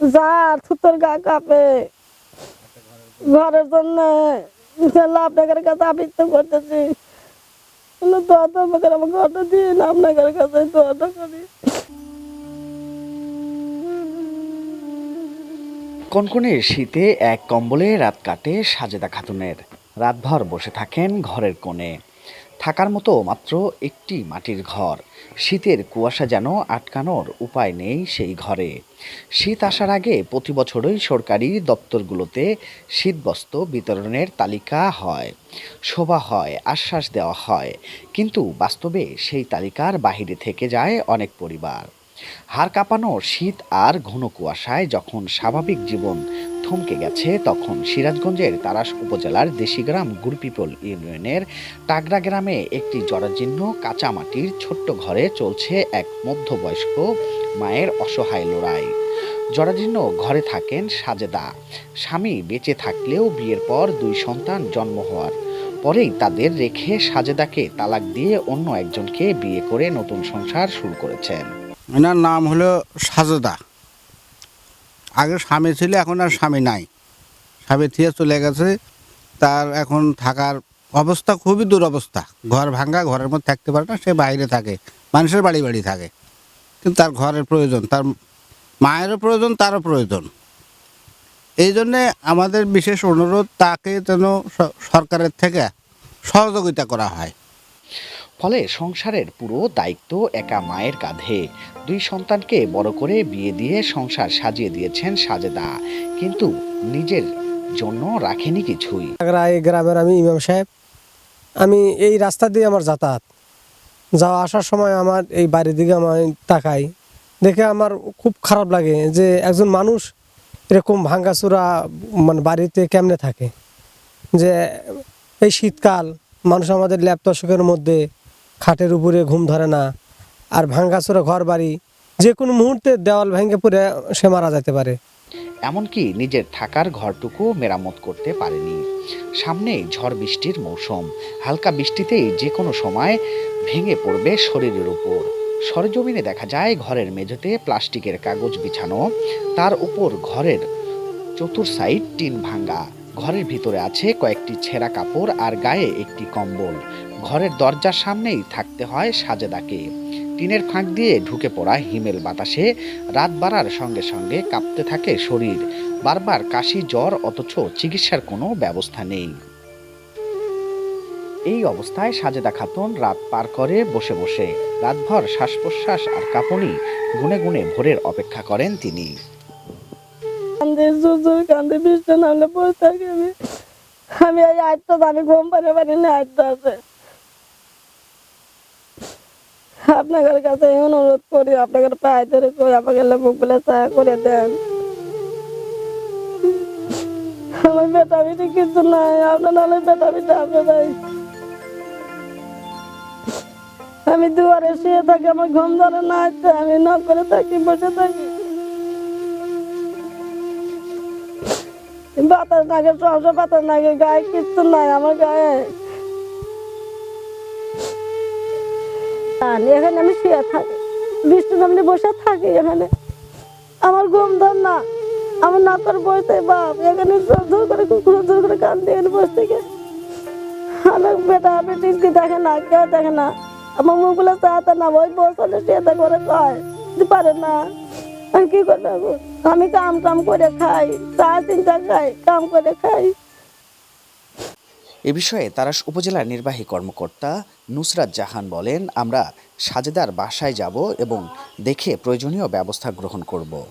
যার থুতর গা কাঁপে। ঘরের জন্য আপনাদের কাছে করতেছি। কনকনে শীতে এক কম্বলে রাত কাটে সাজেদা খাতুনের। রাতভর বসে থাকেন ঘরের কোণে। থাকার মতো মাত্র একটি মাটির ঘর। শীতের কুয়াশা যেন আটকানোর উপায় নেই সেই ঘরে। শীত আসার আগে প্রতি বছরই সরকারি দপ্তরগুলোতে শীতবস্ত্র বিতরণের তালিকা হয়। শোভা হয়, আশ্বাস দেওয়া হয়, কিন্তু বাস্তবে সেই তালিকার বাহিরে থেকে যায় অনেক পরিবার। হাড় কাঁপানো শীত আর ঘন কুয়াশায় যখন স্বাভাবিক জীবন থমকে গেছে তখন সিরাজগঞ্জের তারাস উপজেলার দেশিগ্রাম গুরপিপল ইউনিয়নের টাগরা গ্রামে একটি জরাজীর্ণ কাঁচামাটির ছোট্ট ঘরে চলছে এক মধ্যবয়স্ক মায়ের অসহায় লড়াই। জরাজীর্ণ ঘরে থাকেন সাজেদা। স্বামী বেঁচে থাকলেও বিয়ের পর দুই সন্তান জন্ম হওয়ার। পরেই তাদের রেখে সাজেদাকে তালাক দিয়ে অন্য একজনকে বিয়ে করে নতুন সংসার শুরু করেছেন। এনার নাম হলো সাজদা। আগে স্বামী ছিল, এখন আর স্বামী নাই। স্বামী থিয়ে চলে গেছে। তার এখন থাকার অবস্থা খুবই দুরবস্থা। ঘর ভাঙ্গা ঘরের মধ্যে থাকতে পারে না, সে বাইরে থাকে। মানুষের বাড়ি বাড়ি থাকে। কিন্তু তার ঘরের প্রয়োজন, তার মায়েরও প্রয়োজন, তারও প্রয়োজন। এই জন্যে আমাদের বিশেষ অনুরোধ, তাকে যেন সরকারের থেকে সহযোগিতা করা হয়। ফলে সংসারের পুরো দায়িত্ব একা মায়ের কাঁধে। দুই সন্তানকে বড় করে বিয়ে দিয়ে সংসার সাজিয়ে দিয়েছেন সাজেদা। কিন্তু নিজের জন্য রাখেনি কিছুই। গ্রামের আমি ইমাম সাহেব। আমি এই রাস্তা দিয়ে আমার যাতায়াত। যাওয়া আসার সময় আমার এই বাড়ির দিকে আমার তাকাই। দেখে আমার খুব খারাপ লাগে যে একজন মানুষ এরকম ভাঙ্গাচুরা মানে বাড়িতে কেমনে থাকে? যে এই শীতকাল, মানুষ আমাদের ল্যাপ দশকের মধ্যে খাটের উপরে ঘুম ধরে না, আর ভাঙ্গাচুরা ঘর বাড়ি, যে কোনো মুহূর্তে দেওয়াল ভেঙে পড়ে সে মারা যেতে পারে। এমনকি নিজের থাকার ঘরটুকু মেরামত করতে পারেনি। সামনেই ঝড় বৃষ্টির মৌসুম, হালকা বৃষ্টিতেই যে কোনো সময় ভেঙে পড়বে শরীরের উপর। সরজমিনে দেখা যায় ঘরের মেঝেতে প্লাস্টিকের কাগজ বিছানো, তার উপর ঘরের চতুর সাইড টিন ভাঙ্গা। ঘরের ভিতরে আছে কয়েকটি ছেঁড়া কাপড় আর গায়ে একটি কম্বল। ঘরের দরজার সামনেই থাকতে হয় সাজেদাকে। টিনের ফাঁক দিয়ে ঢুকে পড়া হিমেল বাতাসে রাত বাড়ার সঙ্গে সঙ্গে কাঁপতে থাকে শরীর। বারবার কাশি, জ্বর, অথচ চিকিৎসার কোনো ব্যবস্থা নেই। এই অবস্থায় সাজেদা খাতুন রাত পার করে বসে বসে। রাতভর শ্বাস প্রশ্বাস আর কাঁপুনি গুনে গুনে ভোরের অপেক্ষা করেন তিনি। কান্দে, জোর কান্দে আমি। এই আটটা আমি ঘুম পারে পারি না আটটা আছে। আপনাদের কাছে অনুরোধ করি, আপনাদের পায়ে ধরে করি আমাকে মুখগুলো চা করে দেন। আমার বেটা বেটি কিছু নাই, আপনার নাহলে বেটা বেটা আপনার নাই। আমি দুয়ারে শুয়ে থাকি, আমার ঘুম ধরে না আসছে আমি না করে থাকি, বসে থাকি। বাতাস নাগে, সহসা বাতাস নাগে, গায়ে কিচ্ছু নাই আমার গায়ে। আর এখানে আমি শুয়ে থাকি। বৃষ্টি নামলে বসে থাকি এখানে। আমার ঘুম ধর না। আমার না করে বসতে বাপ, এখানে জোর জোর করে কুকুর জোর করে কান দিয়ে বসে থেকে। আমার বেটা বেটি কি দেখে না, কেউ দেখে না, আমার মুখগুলো চাতে না, ওই বসলে শুয়ে করে কয় পারে না। আমি কি করব? আমি কাম কাম করে খাই, চা চিন্তা খাই, কাম করে খাই। এ বিষয়ে তারাস উপজেলার নির্বাহী কর্মকর্তা নুসরাত জাহান বলেন, আমরা সাজেদার বাসায় যাব এবং দেখে প্রয়োজনীয় ব্যবস্থা গ্রহণ করব।